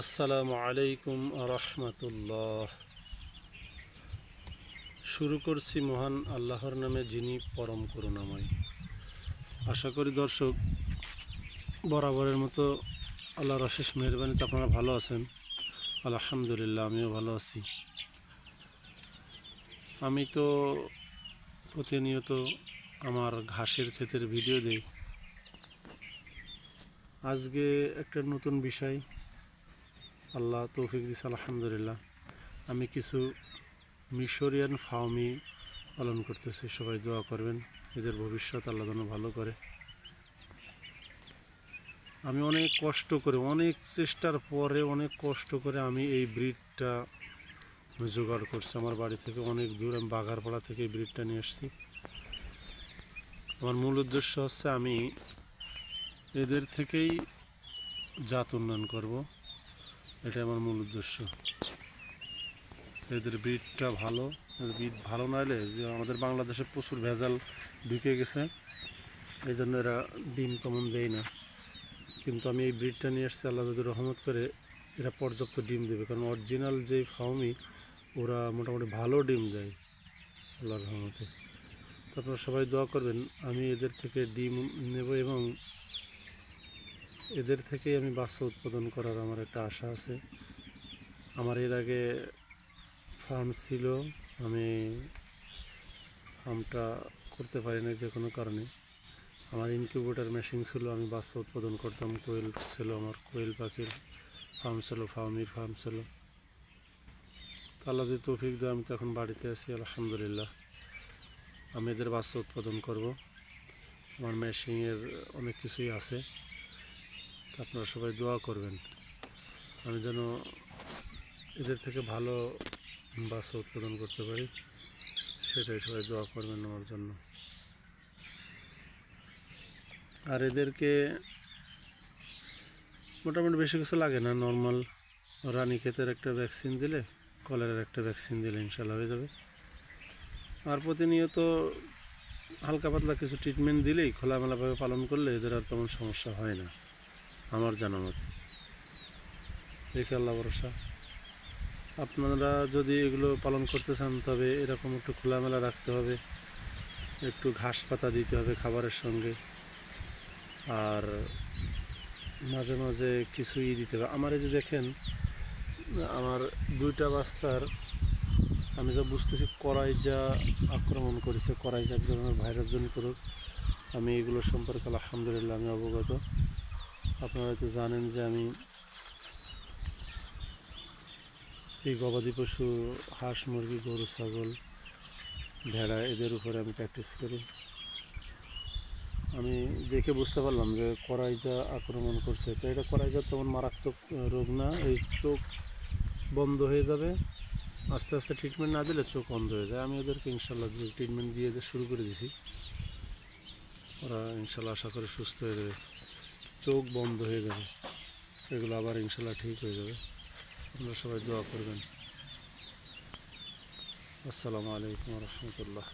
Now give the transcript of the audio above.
আসসালামু আলাইকুম রহমতুল্লাহ শুরু করছি মহান আল্লাহর নামে যিনি পরম করুণাময়। আশা করি দর্শক, বরাবরের মতো আল্লাহর অশেষ মেহরবানিতে আপনারা ভালো আছেন। আলহামদুলিল্লাহ, আমিও ভালো আছি। আমি তো প্রতিনিয়ত আমার ঘাসের ক্ষেতের ভিডিও দিই। আজকে একটা নতুন বিষয় আল্লাহ তৌফিক দিস আলহামদুলিল্লাহ। আমি কিছু মিশরিয়ান ফার্মি পালন করতেছি, সবাই দোয়া করবেন, এদের ভবিষ্যৎ আল্লাহ যেন ভালো করে। আমি অনেক কষ্ট করে, অনেক চেষ্টার পরে, অনেক কষ্ট করে আমি এই ব্রিডটা জোগাড় করছি। আমার বাড়ি থেকে অনেক দূর, আমি বাঘারপাড়া থেকে এই ব্রিডটা নিয়ে এসেছি আমার মূল উদ্দেশ্য হচ্ছে আমি এদের থেকেই জাত উন্নয়ন করব। এটা আমার মূল উদ্দেশ্য। এদের ব্রিডটা ভালো ব্রিড ভালো নাইলে যে আমাদের বাংলাদেশে প্রচুর ভেজাল ঢুকে গেছে, এই জন্য এরা ডিম তেমন দেয় না। কিন্তু আমি এই ব্রিডটা নিয়ে এসেছি, আল্লাহ যদি রহমত করে এরা পর্যাপ্ত ডিম দেবে। কারণ অরিজিনাল যে ফার্মি ওরা মোটামুটি ভালো ডিম দেয়, আল্লাহর রহমতে। তো আপনারা সবাই দোয়া করবেন, আমি এদের থেকে ডিম নেব এবং এদের থেকেই আমি বাচ্চা উৎপাদন করার আমার একটা আশা আছে। আমার এর আগে ফার্ম ছিল, আমি ফার্মটা করতে পারি না যে কোনো কারণে। আমার ইনকিউবেটার মেশিন ছিল, আমি বাচ্চা উৎপাদন করতাম, কোয়েল ছিল আমার, কোয়েল পাখির ফার্ম ছিল ফার্মির ফার্ম ছিল। তাহলে যে তৌফিক দেয়, আমি তো এখন বাড়িতে আছি, আলহামদুলিল্লাহ। আমি এদের বাচ্চা উৎপাদন করব। আমার মেশিনের অনেক কিছুই আছে। আপনারা সবাই দোয়া করবেন। আমি যেন এদের থেকে ভালো বাচ্চা উৎপাদন করতে পারি, সেটাই সবাই দোয়া করবেন আমার জন্য। আর এদেরকে মোটামুটি বেশি কিছু লাগে না নর্মাল রানী ক্ষেতের একটা ভ্যাকসিন দিলে, কলেরার একটা ভ্যাকসিন দিলে ইনশাল্লাহ হয়ে যাবে। আর প্রতিনিয়ত হালকা পাতলা কিছু ট্রিটমেন্ট দিলেই খোলামেলাভাবে পালন করলে এদের আর তেমন সমস্যা হয় না। আমার জানা মতে দেখে আল্লাহ ভরসা। আপনারা যদি এগুলো পালন করতে চান, তবে এরকম একটু খোলামেলা রাখতে হবে। একটু ঘাস পাতা দিতে হবে খাবারের সঙ্গে। আর মাঝে মাঝে কিছুই দিতে হবে। আমার এই যে দেখেন, আমার দুইটা বাচ্চার, আমি যা বুঝতেছি, কড়াই যা আক্রমণ করেছে, কড়াই যা ভাইরাস জনিত রোগ, আমি এগুলো সম্পর্কে আলহামদুলিল্লাহ আমি অবগত। আপনারা হয়তো জানেন যে আমি এই গবাদি পশু, হাঁস, মুরগি, গরু, ছাগল, ভেড়া, এদের উপরে আমি প্র্যাকটিস করি। আমি দেখে বুঝতে পারলাম যে কড়াইজা আক্রমণ করছে। তো এটা কড়াইজা তেমন মারাত্মক রোগ না। এই চোখ বন্ধ হয়ে যাবে। আস্তে আস্তে ট্রিটমেন্ট না দিলে চোখ বন্ধ হয়ে যায়। আমি ওদেরকে ইনশাল্লাহ ট্রিটমেন্ট দিয়ে শুরু করে দিছি, ওরা ইনশাল্লাহ আশা করে সুস্থ হয়ে যাবে। চোখ বন্ধ হয়ে যাবে। সেগুলো আবার ইনশাল্লাহ ঠিক হয়ে যাবে। আপনারা সবাই দোয়া করবেন। আসসালামু আলাইকুম রহমতুল্লাহ।